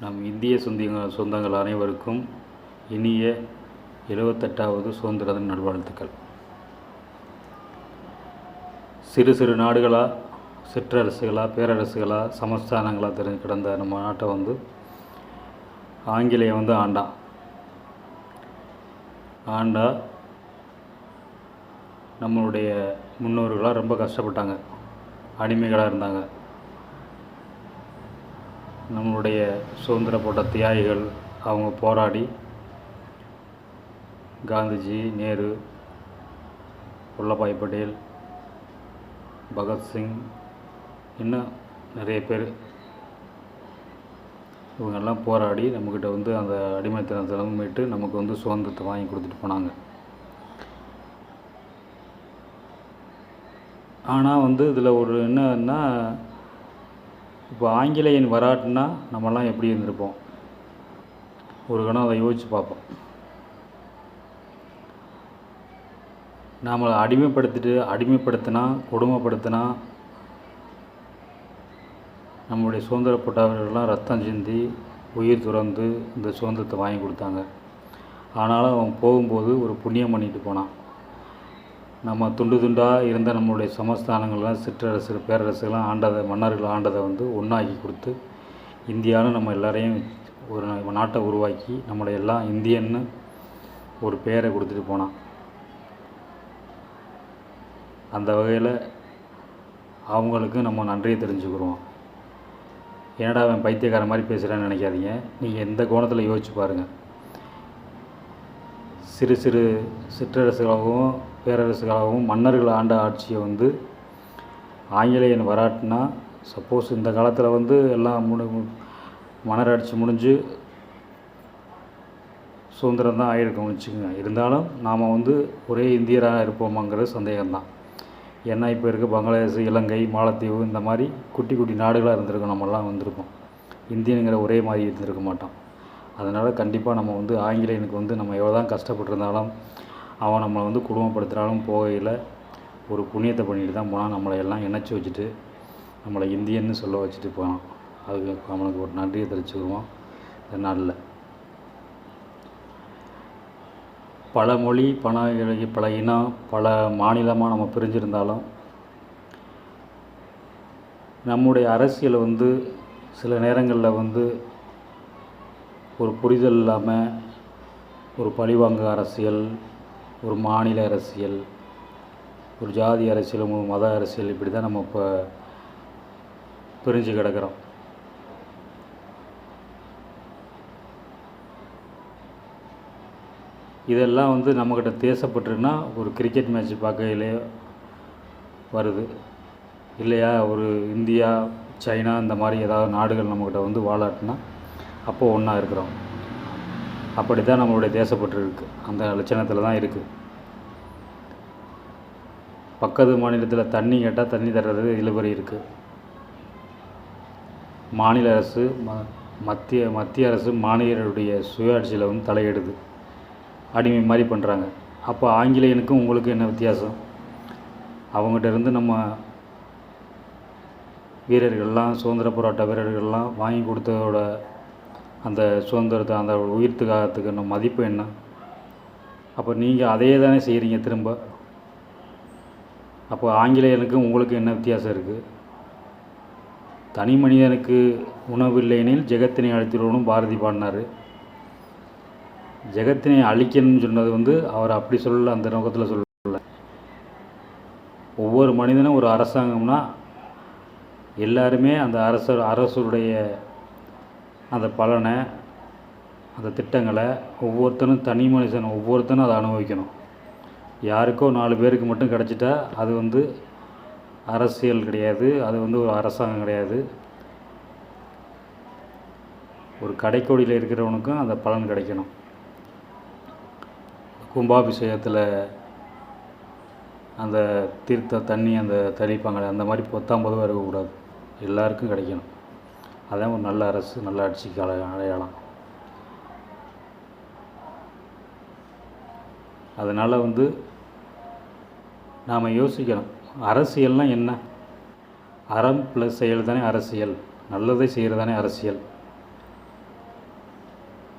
நம் இந்திய சொந்தங்கள் சொந்தங்கள் அனைவருக்கும் இனிய எழுபத்தெட்டாவது சுதந்திர தின நல்வாழ்த்துக்கள். சிறு சிறு நாடுகளாக சிற்றரசுகளாக பேரரசுகளாக சமஸ்தானங்களாக தெரிஞ்சு கிடந்த நம்ம நாட்டை வந்து ஆங்கிலேய வந்து ஆண்டான் ஆண்டா நம்மளுடைய முன்னோர்களாக ரொம்ப கஷ்டப்பட்டாங்க. அடிமைகளாக இருந்தாங்க. நம்மளுடைய சுதந்திர போட்ட தியாகிகள் அவங்க போராடி காந்திஜி நேரு வல்லபாய் பட்டேல் பகத்சிங் இன்னும் நிறைய பேர் இவங்கெல்லாம் போராடி நம்மக்கிட்ட வந்து அந்த அடிமைத்தனத்திலும் மீட்டு நமக்கு வந்து சுதந்திரத்தை வாங்கி கொடுத்துட்டு போனாங்க. ஆனால் வந்து இதில் ஒரு என்னன்னா இப்போ ஆங்கிலேயன் வராட்டினா நம்மலாம் எப்படி இருந்திருப்போம்? ஒரு கணம் அதை யோசித்து பார்ப்போம். நம்மளை அடிமைப்படுத்திட்டு அடிமைப்படுத்தினா கொடுமைப்படுத்தினா நம்முடைய சுதந்திர போட்டவர்கள்லாம் ரத்தம் சிந்தி உயிர் துறந்து இந்த சுதந்திரத்தை வாங்கி கொடுத்தாங்க. ஆனாலும் அவன் போகும்போது ஒரு புண்ணியம் பண்ணிட்டு போனான். நம்ம துண்டு துண்டாக இருந்த நம்மளுடைய சமஸ்தானங்கள்லாம் சிற்றரசு பேரரசுலாம் ஆண்டதை மன்னர்கள் ஆண்டதை வந்து ஒன்றாக்கி கொடுத்து இந்தியான்னு நம்ம எல்லாரையும் ஒரு நாட்டை உருவாக்கி நம்மளை எல்லாம் இந்தியன்னு ஒரு பேரை கொடுத்துட்டு போனான். அந்த வகையில் அவங்களுக்கு நம்ம நன்றியை தெரிஞ்சுக்கிறோம். ஏன்டா அவன் பைத்தியக்கார மாதிரி பேசுகிறான்னு நினைக்காதீங்க. நீங்கள் எந்த கோணத்தில் யோசிச்சு பாருங்கள் சிறு சிறு சிற்றரசுகளாகவும் பேரரசுகளாகவும் மன்னர்கள் ஆண்ட ஆட்சியை வந்து ஆங்கிலேயன் வராட்டினா சப்போஸ் இந்த காலத்தில் வந்து எல்லாம் முடி மன்னர் ஆட்சி முடிஞ்சு சுதந்திரம் தான் ஆகிருக்கோம் வச்சுக்கோங்க. இருந்தாலும் நாம் வந்து ஒரே இந்தியராக இருப்போமாங்கிறது சந்தேகம்தான். ஏன்னா இப்போ இருக்க பங்களாதேஷ் இலங்கை மாலத்தீவு இந்த மாதிரி குட்டி குட்டி நாடுகளாக இருந்திருக்கோம். நம்மலாம் வந்திருக்கோம் இந்தியனுங்கிற ஒரே மாதிரி இருந்திருக்க மாட்டோம். அதனால் கண்டிப்பாக நம்ம வந்து ஆங்கிலேயனுக்கு வந்து நம்ம எவ்வளோ தான் கஷ்டப்பட்டிருந்தாலும் அவன் நம்மளை வந்து குடும்பப்படுத்தினாலும் போகையில் ஒரு புண்ணியத்தை பண்ணிட்டு தான் போனால் நம்மளை எல்லாம் இணைச்சி வச்சுட்டு நம்மளை இந்தியன்னு சொல்ல வச்சுட்டு போனான். அதுக்கு அவனுக்கு ஒரு நன்றியை தெரிவிச்சுக்குவோம் இந்த நாளில். பல மொழி பண பல இனம் பல மாநிலமாக நம்ம பிரிஞ்சிருந்தாலும் நம்முடைய அரசியலை வந்து சில நேரங்களில் வந்து ஒரு புரிதல் இல்லாமல் ஒரு பழிவாங்க அரசியல் ஒரு மாநில அரசியல் ஒரு ஜாதி அரசியல் ஒரு மத அரசியல் இப்படி தான் நம்ம இப்போ பிரிஞ்சு கிடக்கிறோம். இதெல்லாம் வந்து நம்மக்கிட்ட தேசப்பட்டுருன்னா ஒரு கிரிக்கெட் மேட்ச் பார்க்கையிலே வருது. இல்லையா? ஒரு இந்தியா சைனா இந்த மாதிரி ஏதாவது நாடுகள் நம்மக்கிட்ட வந்து வாழாட்டினா அப்போது ஒன்றா இருக்கிறோம். அப்படி தான் நம்மளுடைய தேசப்பற்று இருக்குது அந்த லட்சணத்தில் தான் இருக்குது பக்கத்து மாநிலத்தில் தண்ணி கேட்டால் தண்ணி தர்றது இழுபறி இருக்குது மாநில அரசு ம மத்திய மத்திய அரசு மாநிலருடைய சுயாட்சியில் வந்து தலையிடுது. அடிமை மாதிரி பண்ணுறாங்க அப்போ ஆங்கிலேயனுக்கும் உங்களுக்கும் என்ன வித்தியாசம்? அவங்ககிட்ட இருந்து நம்ம வீரர்கள்லாம் சுதந்திர போராட்ட வீரர்கள்லாம் வாங்கி கொடுத்ததோட அந்த சுதந்திரத்தை அந்த உயிர்த்துக்காகத்துக்கு தியாகத்துக்கு நம்ம மதிப்பு என்ன? அப்போ நீங்கள் அதே தானே செய்கிறீங்க திரும்ப? அப்போ ஆங்கிலேயனுக்கும் உங்களுக்கு என்ன வித்தியாசம் இருக்குது தனி மனிதனுக்கு உணவு இல்லையெனில் ஜெகத்தினை அழித்திடணும் பாரதி பாடினார். ஜெகத்தினை அழிக்கணும்னு சொன்னது வந்து அவர் அப்படி சொல்லல அந்த நோக்கத்தில் சொல்லல. ஒவ்வொரு மனிதனும் ஒரு அரசாங்கம்னா எல்லாருமே அந்த அரசர் அரசருடைய அந்த பலனை அந்த திட்டங்களை ஒவ்வொருத்தனும் தனி மனுஷன் ஒவ்வொருத்தனும் அதை அனுபவிக்கணும். யாருக்கோ நாலு பேருக்கு மட்டும் கிடச்சிட்டா அது வந்து அரசியல் கிடையாது அது வந்து ஒரு அரசாங்கம் கிடையாது. ஒரு கடைக்கோடியில் இருக்கிறவனுக்கும் அந்த பலன் கிடைக்கணும். கும்பாபிஷேகத்தில் அந்த தீர்த்த தண்ணி அந்த தெளிப்பாங்களே அந்த மாதிரி பத்தாம் பொதுவாக இருக்கக்கூடாது. எல்லாருக்கும் கிடைக்கணும். அதான் ஒரு நல்ல அரசு நல்ல ஆட்சிக்கு அடைய அடையாளம். அதனால் வந்து நாம் யோசிக்கணும் அரசியல்னால் என்ன? அறம் ப்ளஸ் செயல் தானே அரசியல். நல்லதை செய்கிறது தானே அரசியல்.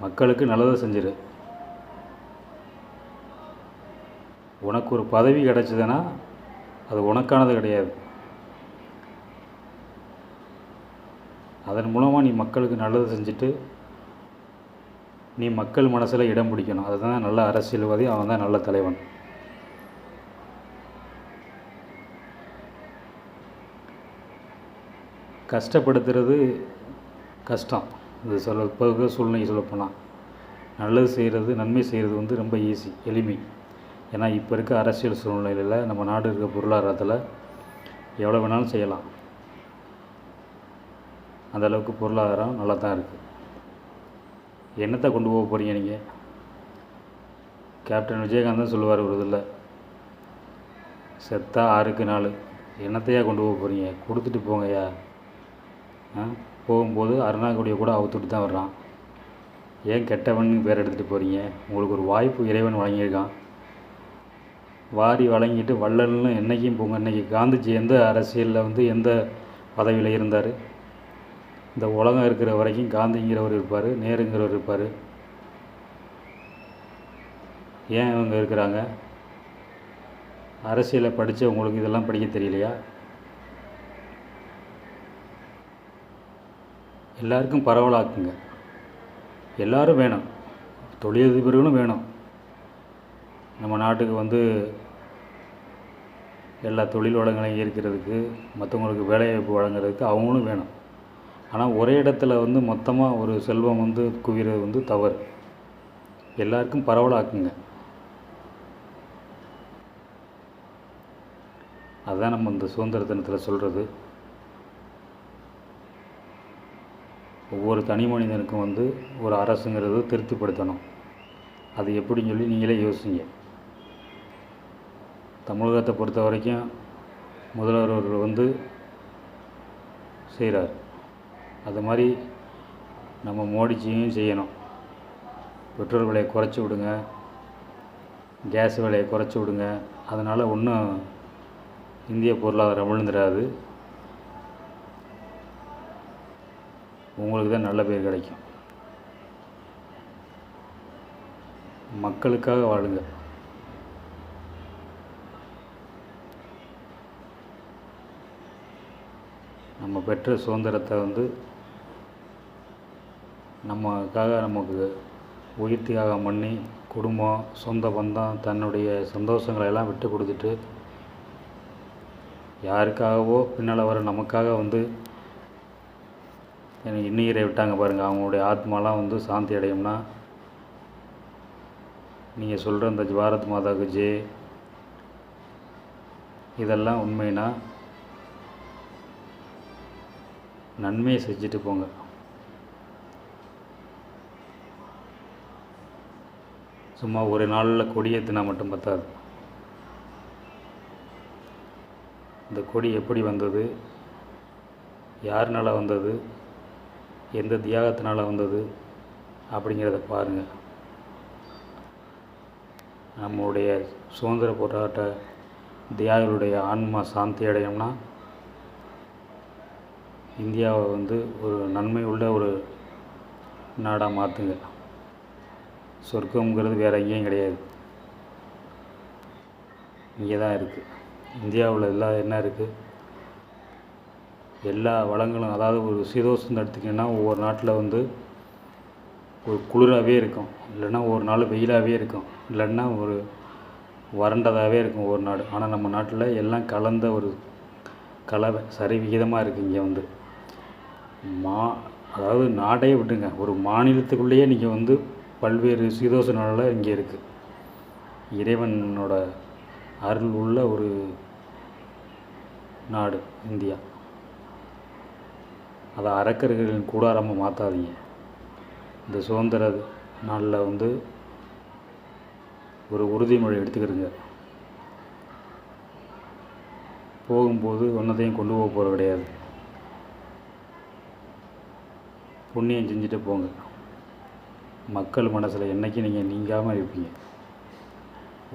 மக்களுக்கு நல்லதை செஞ்சிரு. உனக்கு ஒரு பதவி கிடச்சிதுன்னா அது உனக்கானது கிடையாது. அதன் மூலமாக நீ மக்களுக்கு நல்லது செஞ்சுட்டு நீ மக்கள் மனசில் இடம் பிடிக்கணும். அதுதான் நல்ல அரசியல்வாதி அவன் தான் நல்ல தலைவன். கஷ்டப்படுத்துறது கஷ்டம். இது சொல்ல இப்போ சூழ்நிலை சொல்லப்போனால் நல்லது செய்கிறது நன்மை செய்கிறது வந்து ரொம்ப ஈஸி எளிமை. ஏன்னா இப்போ இருக்க அரசியல் சூழ்நிலையில் நம்ம நாடு இருக்க பொருளாதாரத்தில் எவ்வளோ வேணாலும் செய்யலாம். அந்த அளவுக்கு பொருளாதாரம் நல்லா தான் இருக்குது என்னத்தை கொண்டு போக போகிறீங்க நீங்கள் கேப்டன் விஜயகாந்தன் சொல்லுவார் ஒரு இதில். செத்தா ஆறுக்கு நாலு. என்னத்தையா கொண்டு போக போகிறீங்க கொடுத்துட்டு போங்கய்யா. ஆ? போகும்போது அருணாக்குடியை கூட அவுத்துட்டு தான் வர்றான். ஏன் கெட்டவன் பேர் எடுத்துகிட்டு போகிறீங்க உங்களுக்கு ஒரு வாய்ப்பு இறைவன் வழங்கியிருக்கான். வாரி வழங்கிட்டு வள்ளல்னு என்றைக்கும் போங்க இன்றைக்கி காந்திஜி எந்த அரசியலில் வந்து எந்த பதவியில் இருந்தார்? இந்த உலகம் இருக்கிற வரைக்கும் காந்திங்கிறவர் இருப்பார் நேருங்கிறவர் இருப்பார். ஏன் இவங்க இருக்கிறாங்க? அரசியலை படித்தவங்களுக்கு இதெல்லாம் படிக்க தெரியலையா? எல்லாருக்கும் பரவலாக்குங்க. எல்லோரும் வேணும். தொழிலதிபர்களும் வேணும். நம்ம நாட்டுக்கு வந்து எல்லா தொழில் வளங்களையும் ஈர்க்கிறதுக்கு மற்றவங்களுக்கு வேலைவாய்ப்பு வழங்குறதுக்கு அவங்களும் வேணும். ஆனால் ஒரே இடத்துல வந்து மொத்தமாக ஒரு செல்வம் வந்து குவிகிறது வந்து தவறு. எல்லாருக்கும் பரவலாக்குங்க அதுதான் நம்ம இந்த சுதந்திர தினத்தில் சொல்கிறது ஒவ்வொரு தனி மனிதனுக்கும் வந்து ஒரு அரசுங்கிறது திருப்திப்படுத்தணும். அது எப்படின்னு சொல்லி நீங்களே யோசிங்க. தமிழகத்தை பொறுத்த வரைக்கும் முதல்வர் அவர்கள் வந்து செய்கிறார் அது மாதிரி நம்ம மோடிஜியும் செய்யணும். பெட்ரோல் விலையை குறைச்சி விடுங்க. கேஸ் விலையை குறைச்சி விடுங்க. அதனால் ஒன்றும் இந்திய பொருளாதாரம் விழுந்துடாது உங்களுக்கு தான் நல்ல பேர் கிடைக்கும். மக்களுக்காக வாழுங்கள் நம்ம பெற்ற சுதந்திரத்தை வந்து நமக்காக நமக்கு உயிர் தியாகம் பண்ணி குடும்பம் சொந்த பந்தம் தன்னுடைய சந்தோஷங்களை எல்லாம் விட்டு கொடுத்துட்டு யாருக்காகவோ பின்னால் வர நமக்காக வந்து எனக்கு இன்னுயிரை விட்டாங்க பாருங்கள் அவங்களுடைய ஆத்மாலாம் வந்து சாந்தி அடையும்னா நீங்கள் சொல்கிற இந்த பாரத் மாதாவுக்கு ஜே இதெல்லாம் உண்மைனா நன்மையை செஞ்சுட்டு போங்க. சும்மா ஒரு நாளில் கொடியேற்றினா மட்டும் பத்தாது. இந்த கொடி எப்படி வந்தது? யாருனால வந்தது? எந்த தியாகத்தினால் வந்தது? அப்படிங்கிறத பாருங்கள் நம்முடைய சுதந்திர போராட்ட தியாகிகளுடைய ஆன்மா சாந்தி அடையும்னா இந்தியாவை வந்து ஒரு நன்மை உள்ள ஒரு நாடாக மாற்றுங்க. சொர்க்கங்கிறது வேறு எங்கேயும் கிடையாது. இங்கே தான் இருக்குது இந்தியாவில் எல்லா என்ன இருக்குது எல்லா வளங்களும் அதாவது ஒரு சீதோஷம் எடுத்திங்கன்னா ஒவ்வொரு நாட்டில் வந்து ஒரு குளிராகவே இருக்கும். இல்லைன்னா ஒரு நாள் வெயிலாகவே இருக்கும். இல்லைன்னா ஒரு வறண்டதாகவே இருக்கும் ஒரு நாடு. ஆனால் நம்ம நாட்டில் எல்லாம் கலந்த ஒரு கலவை சரி விகிதமாக இருக்குது இங்கே வந்து. மா அதாவது நாடே விட்டுங்க. ஒரு மாநிலத்துக்குள்ளேயே நீங்கள் வந்து பல்வேறு சீதோஷ நிலை இங்கே இருக்குது இறைவனோட அருள் உள்ள ஒரு நாடு இந்தியா. அதை அறக்கர்களின் கூடாரமாக மாற்றாதீங்க இந்த சுதந்திர நாளில் வந்து ஒரு உறுதிமொழி எடுத்துக்கிறங்க போகும்போது ஒன்றத்தையும் கொண்டு போக போகிறது கிடையாது. புண்ணியம் செஞ்சுட்டு போங்க. மக்கள் மனசில் என்றைக்கும் நீங்கள் நீங்காமல் இருப்பீங்க.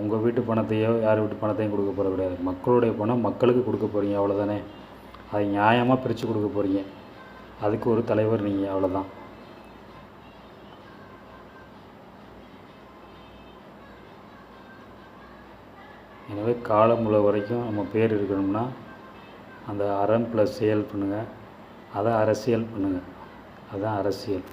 உங்கள் வீட்டு பணத்தையோ யார் வீட்டு பணத்தையும் கொடுக்க போகிற கிடையாது. மக்களுடைய பணம் மக்களுக்கு கொடுக்க போகிறீங்க அவ்வளோதானே அதை நியாயமாக பிரித்து கொடுக்க போகிறீங்க அதுக்கு ஒரு தலைவர் நீங்கள் அவ்வளோதான் எனவே காலம் உள்ள வரைக்கும் நம்ம பேர் இருக்கணும்னா அந்த அறம் ப்ளஸ் செயல் பண்ணுங்கள் அதை அரசியல் பண்ணுங்கள் அதுதான் அரசியல்.